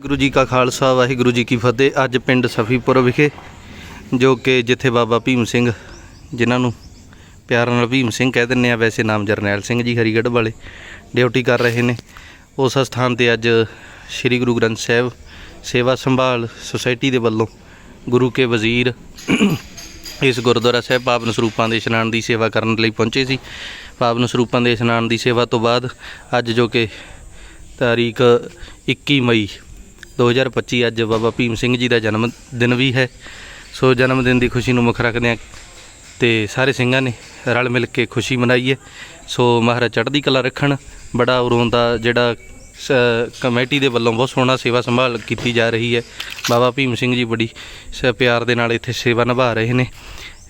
ਗੁਰੂ ਜੀ ਕਾ ਖਾਲਸਾ, ਵਾਹਿਗੁਰੂ ਜੀ ਕੀ ਫਤਿਹ। ਅੱਜ ਪਿੰਡ ਸਫੀਪੁਰ ਵਿਖੇ, ਜੋ ਕਿ ਜਿੱਥੇ ਬਾਬਾ ਭੀਮ ਸਿੰਘ, ਜਿਨ੍ਹਾਂ ਨੂੰ ਪਿਆਰ ਨਾਲ ਭੀਮ ਸਿੰਘ ਕਹਿ ਦਿੰਦੇ ਆ ਵੈਸੇ ਨਾਮ ਜਰਨੈਲ ਸਿੰਘ ਜੀ ਹਰੀਗੜ੍ਹ ਵਾਲੇ, ਡਿਊਟੀ ਕਰ ਰਹੇ ਨੇ। ਉਸ ਸਥਾਨ ਤੇ ਅੱਜ ਸ੍ਰੀ ਗੁਰੂ ਗ੍ਰੰਥ ਸਾਹਿਬ ਸੇਵਾ ਸੰਭਾਲ ਸੁਸਾਇਟੀ ਦੇ ਵੱਲੋਂ ਗੁਰੂ ਕੇ ਵਜ਼ੀਰ ਇਸ ਗੁਰਦੁਆਰਾ ਸਾਹਿਬ ਪਾਵਨ ਸਰੂਪਾਂ ਦੇ ਇਸ਼ਨਾਨ ਦੀ ਸੇਵਾ ਕਰਨ ਲਈ ਪਹੁੰਚੇ ਸੀ। ਪਾਵਨ ਸਰੂਪਾਂ ਦੇ ਇਸ਼ਨਾਨ ਦੀ ਸੇਵਾ ਤੋਂ ਬਾਅਦ ਅੱਜ ਜੋ ਕਿ ਤਾਰੀਖ 21 ਮਈ 2025 ਅੱਜ ਬਾਬਾ ਭੀਮ ਸਿੰਘ ਜੀ ਦਾ ਜਨਮ ਦਿਨ ਵੀ ਹੈ। ਸੋ ਜਨਮ ਦਿਨ ਦੀ ਖੁਸ਼ੀ ਨੂੰ ਮੁੱਖ ਰੱਖਦੇ ਤੇ ਸਾਰੇ ਸਿੰਘਾਂ ਨੇ ਰਲ ਮਿਲ ਕੇ ਖੁਸ਼ੀ ਮਨਾਈ ਹੈ। ਸੋ ਮਹਾਰਾਜ ਚੜ੍ਹਦੀ ਕਲਾ ਰੱਖਣ, ਬੜਾ ਉਰੋਂ ਦਾ ਜਿਹੜਾ ਸ- ਕਮੇਟੀ ਦੇ ਵੱਲੋਂ ਬਹੁਤ ਸੋਹਣਾ ਸੇਵਾ ਸੰਭਾਲ ਕੀਤੀ ਜਾ ਰਹੀ ਹੈ। ਬਾਬਾ ਭੀਮ ਸਿੰਘ ਜੀ ਬੜੀ ਸ- ਪਿਆਰ ਦੇ ਨਾਲ ਇੱਥੇ ਸੇਵਾ ਨਿਭਾ ਰਹੇ ਨੇ।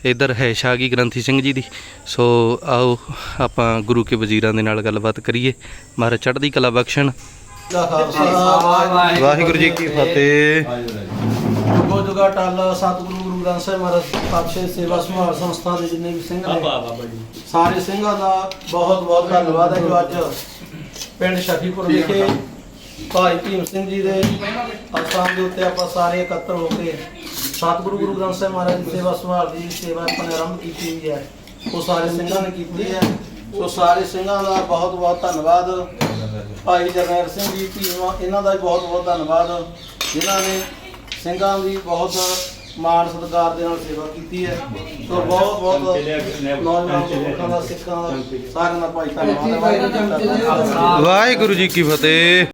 ਇੱਧਰ ਹੈ ਸ਼ਾਗੀ ਗ੍ਰੰਥੀ ਸਿੰਘ ਜੀ ਦੀ। ਸੋ ਆਓ ਆਪਾਂ ਗੁਰੂ ਕੇ ਵਜ਼ੀਰਾਂ ਦੇ ਨਾਲ ਗੱਲਬਾਤ ਕਰੀਏ। ਮਹਾਰਾਜ ਚੜ੍ਹਦੀ ਕਲਾ ਬਖਸ਼ਣ। ਵਾਹਿਗੁਰੂ ਜੀ ਕੀ ਫਤਿਹ। ਜੁਗੋ ਜੁਗਾ ਟਾਲਾ ਸਤਿਗੁਰੂ ਗੁਰੂ ਗ੍ਰੰਥ ਸਾਹਿਬ ਮਹਾਰਾਜ ਪਾਤਸ਼ਾਹ ਸੇਵਾ ਸੰਭਾਲ ਸੰਸਥਾ ਦੇ ਜਿੰਨੇ ਵੀ ਸਿੰਘ ਨੇ ਸਾਰੇ ਸਿੰਘਾਂ ਦਾ ਬਹੁਤ ਬਹੁਤ ਧੰਨਵਾਦ ਹੈ। ਜੋ ਅੱਜ ਪਿੰਡ ਸ਼ਫੀਪੁਰ ਵਿਖੇ ਭਾਈ ਭੀਮ ਸਿੰਘ ਜੀ ਦੇ ਅਸਥਾਨ ਦੇ ਉੱਤੇ ਆਪਾਂ ਸਾਰੇ ਇਕੱਤਰ ਹੋ ਕੇ ਸਤਿਗੁਰੂ ਗੁਰੂ ਗ੍ਰੰਥ ਸਾਹਿਬ ਮਹਾਰਾਜ ਦੀ ਸੇਵਾ ਸੰਭਾਲ ਦੀ ਸੇਵਾ ਆਪਾਂ ਨੇ ਆਰੰਭ ਕੀਤੀ ਹੋਈ ਹੈ। ਉਹ ਸਾਰੇ ਸਿੰਘਾਂ ਨੇ ਕੀਤੀ ਹੈ। ਸੋ ਸਾਰੇ ਸਿੰਘਾਂ ਦਾ ਬਹੁਤ ਬਹੁਤ ਧੰਨਵਾਦ। ਭਾਈ ਜਰਨੈਲ ਸਿੰਘ ਜੀ ਭੀਮ ਇਹਨਾਂ ਦਾ ਬਹੁਤ ਬਹੁਤ ਧੰਨਵਾਦ। ਜਿਨ੍ਹਾਂ ਨੇ ਸਿੰਘਾਂ ਦੀ ਬਹੁਤ ਮਾਣ ਸਤਿਕਾਰ ਦੇ ਨਾਲ ਸੇਵਾ ਕੀਤੀ ਹੈ। ਸੋ ਬਹੁਤ ਬਹੁਤ ਨੌਜਵਾਨ ਲੋਕਾਂ ਦਾ ਸਿੱਖਾਂ ਦਾ ਸਾਰਿਆਂ ਦਾ ਭਾਈ ਧੰਨਵਾਦ ਵਾਹਿਗੁਰੂ ਜੀ ਕੀ ਫਤਿਹ।